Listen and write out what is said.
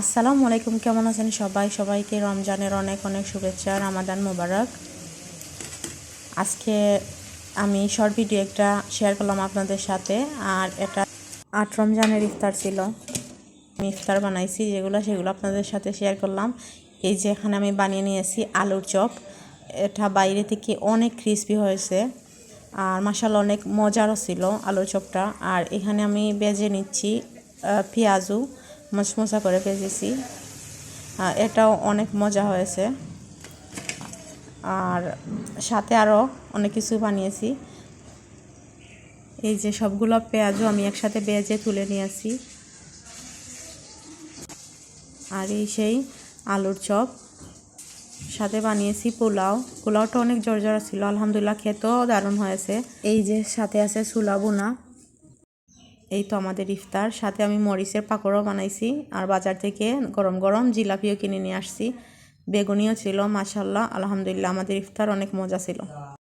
আসসালামু আলাইকুম, কেমন আছেন সবাই? সবাইকে রমজানের অনেক অনেক শুভেচ্ছা রামাদান মোবারক। আজকে আমি শর্ট ভিডিও একটা শেয়ার করলাম আপনাদের সাথে আর এটা আট রমজানের ইফতার ছিল। আমি ইফতার বানাইছি, যেগুলো সেগুলো আপনাদের সাথে শেয়ার করলাম। এই যে এখানে আমি বানিয়ে নিয়েছি আলুর চপ। এটা বাইরে থেকে অনেক ক্রিস্পি হয়েছে আর মাসাল অনেক মজারও ছিল আলুর চপটা। আর এখানে আমি বেজে নিচ্ছি পেঁয়াজু। মচমচা করে ভেজেছি এটাও অনেক মজা হয়েছে। আর সাথে আরও অনেক কিছু বানিয়েছি। এই যে সবগুলো পেঁয়াজও আমি একসাথে বেজে তুলে নিয়েছি আর এই সেই আলুর চপ। সাথে বানিয়েছি পোলাও। পোলাওটা অনেক জর্জরা ছিল, আলহামদুলিল্লাহ, খেতেও দারুণ হয়েছে। এই যে সাথে আছে সুলা বোনা এই তো আমাদের ইফতার। সাথে আমি মরিচের পাকোড়াও বানাইছি আর বাজার থেকে গরম গরম জিলাপিও কিনে নিয়ে আসছি। বেগুনিও ছিল মাসাল্লাহ আলহামদুলিল্লাহ, আমাদের ইফতার অনেক মজা ছিল।